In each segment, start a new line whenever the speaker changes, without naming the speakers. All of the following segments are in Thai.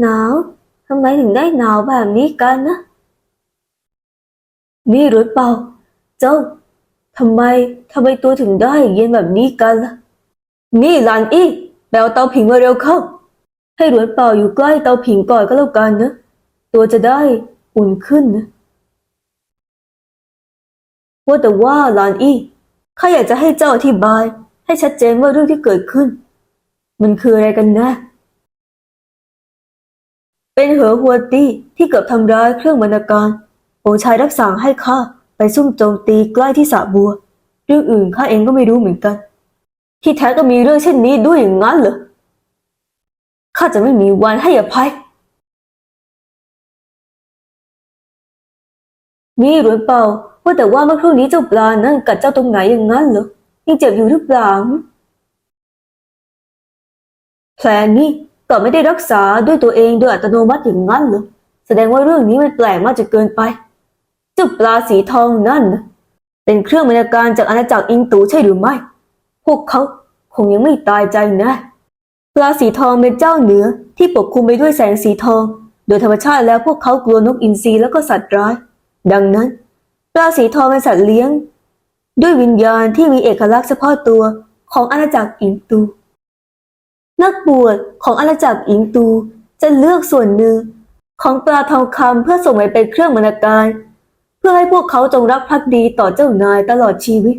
หนาวทำไมถึงได้หนาวแบบนี้กันนะ นี่หรือเปล่า เจ้าทำไมทำไมตัวถึงได้เย็นแบบนี้กันล่ะ นี่หลานอี้แบวเตาผิงมาเร็วเข้า ให้หลวนเป่าอยู่ใกล้เตาผิงก่อนก็แล้วกันนะ ตัวจะได้อุ่นขึ้นนะ ว่าแต่ว่าหลานอี้ข้าอยากจะให้เจ้าอธิบาย ให้ชัดเจนว่าเรื่องที่เกิดขึ้น มันคืออะไรกันแนะ เป็นเหอหัวตี้ที่เกือบทำร้ายเครื่องบรรณาการองค์ชายรับสั่งให้ข้าไปซุ่มโจมตีใกล้ที่สระบัว เรื่องอื่นข้าเองก็ไม่รู้เหมือนกัน ที่แท้ก็มีเรื่องเช่นนี้ด้วยอย่างนั้นเหรอข้าจะไม่มีวันให้อภัยนี่หลวนเป่าว่าแต่ว่าเมื่อครู่นี้เจ้าปลานั่นกัดเจ้าตรงไหนอย่างนั้นเหรอยังเจ็บอยู่หรือเปล่าแผลนี้ ก็ไม่ได้รักษาด้วยตัวเองโดยอัตโนมัติอย่างนั้นเหรอแสดงว่าเรื่องนี้มันแปลกมากจนเกินไปเจ้าปลาสีทองนั่น เป็นเครื่องบรรณาการจากอาณาจักรอิงตูใช่หรือไม่ พวกเขาคงยังไม่ตายใจนะ ปลาสีทองเป็นเจ้าเหนือที่ปกคลุมไปด้วยแสงสีทอง โดยธรรมชาติแล้วพวกเขากลัวนกอินทรีแล้วก็สัตว์ร้าย ดังนั้น ปลาสีทองเป็นสัตว์เลี้ยง ด้วยวิญญาณที่มีเอกลักษณ์เฉพาะตัวของอาณาจักรอิงตู นักบวชของอาณาจักรอิงตู จะเลือกส่วนหนึ่งของปลาทองคำเพื่อส่งไปเป็นเครื่องบรรณาการ เพื่อให้พวกเขาจงรักภักดีต่อเจ้านายตลอดชีวิต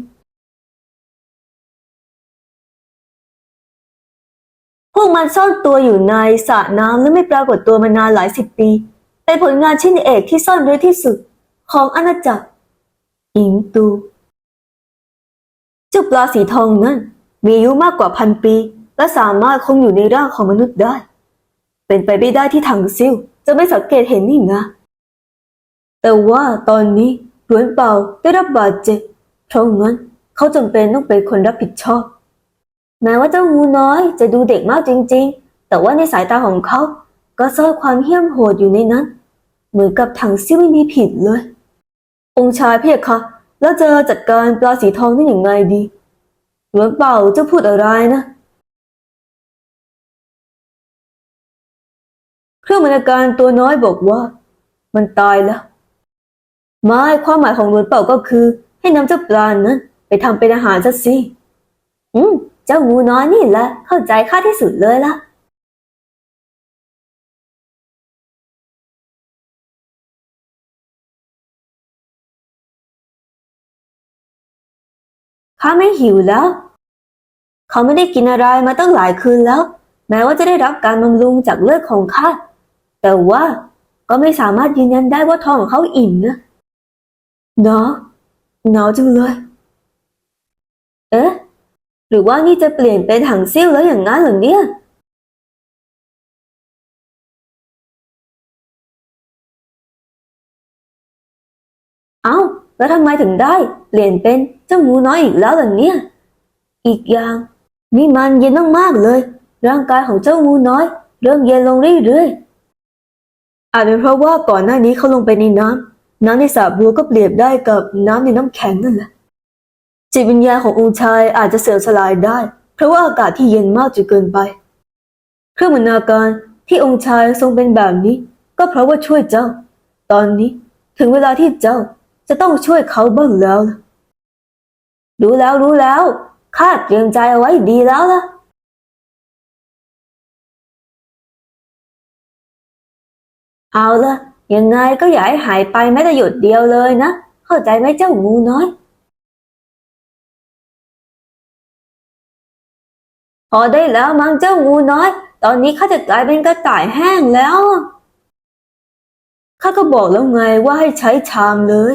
พวกมันซ่อนตัวอยู่ในสระน้ำและไม่ปรากฏตัวมานานหลายสิบปี เป็นผลงานชิ้นเอกที่ซ่อนเร้นที่สุดของอาณาจักรอิงตูเจ้าปลาสีทองนั้นมีอายุมากกว่าพันปี และสามารถคงอยู่ในร่างของมนุษย์ได้ เป็นไปไม่ได้ที่ถังซิ่วจะไม่สังเกตเห็นนี่นะแต่ว่าตอนนี้หลวนเปาได้รับบาดเจ็บเพราะงั้นเขาจำเป็นต้องเป็นคนรับผิดชอบ แม้ว่าเจ้างูน้อยจะดูเด็กมากจริง ๆ แต่ว่าในสายตาของเขา ก็ซ่อนความเหี้ยมโหดอยู่ในนั้น เหมือนกับถังซิ่วไม่มีผิดเลย องค์ชายเพียคะแล้วจะจัดการปลาสีทองได้อย่างไงดีหลวนเปาจะพูดอะไรนะ รื่องบรรณาการตัวน้อยบอกว่า มันตายแล้วไม่ความหมายของหลวนเป่าก็คือ ให้นำเจ้าปลานั้นไปทำเป็นอาหารซะสิ อืม เจ้างูน้อยนี่แหละเข้าใจข้าที่สุดเลยละข้าไม่หิวแล้ว เขาไม่ได้กินอะไรมาตั้งหลายคืนแล้ว แม้ว่าจะได้รับการบำรุงจากเลือดของข้า แต่ว่าก็ไม่สามารถยืนยันได้ว่าท้องของเขาอิ่มนะหนาวหนาวจังเลย เอ๊ะ หรือว่านี่จะเปลี่ยนเป็นถังซิ่วแล้วอย่างนั้นหรือเนี่ย เอ้า แล้วทำไมถึงได้ เปลี่ยนเป็นเจ้างูน้อยอีกแล้วล่ะเนี่ย อีกอย่างนี่มันเย็นมากๆเลย ร่างกายของเจ้างูน้อย เริ่มเย็นลงเรื่อยๆ อาจเป็นเพราะว่าก่อนหน้านี้เขาลงไปในน้ำน้ำในสระบัวก็เปรียบได้กับน้ำในน้ำแข็งนั่นแหละจิตวิญญาณขององค์ชายอาจจะเสื่อมสลายได้ เพราะว่าอากาศที่เย็นมากจนเกินไป เครื่องบรรณาการที่องค์ชายทรงเป็นแบบนี้ ก็เพราะว่าช่วยเจ้า ตอนนี้ถึงเวลาที่เจ้าจะต้องช่วยเขาบ้างแล้ว รู้แล้วรู้แล้วข้าเตรียมใจเอาไว้ดีแล้วล่ะ เอาละยังไงก็อย่าให้หายไปแม้แต่หยดเดียวเลยนะ เข้าใจไหมเจ้างูน้อย พอได้แล้วมั้งเจ้างูน้อย ตอนนี้ข้าจะกลายเป็นกระต่ายแห้งแล้วข้าก็บอกแล้วไงว่าให้ใช้ชามเลย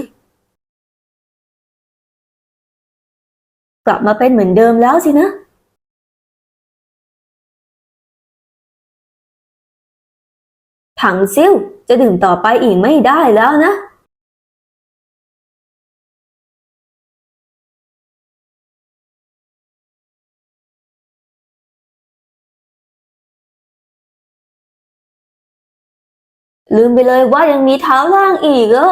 กลับมาเป็นเหมือนเดิมแล้วสินะ ถังซิ่วจะดื่มต่อไปอีกไม่ได้แล้วนะลืมไปเลยว่ายังมีเท้าล่างอีกเหรอ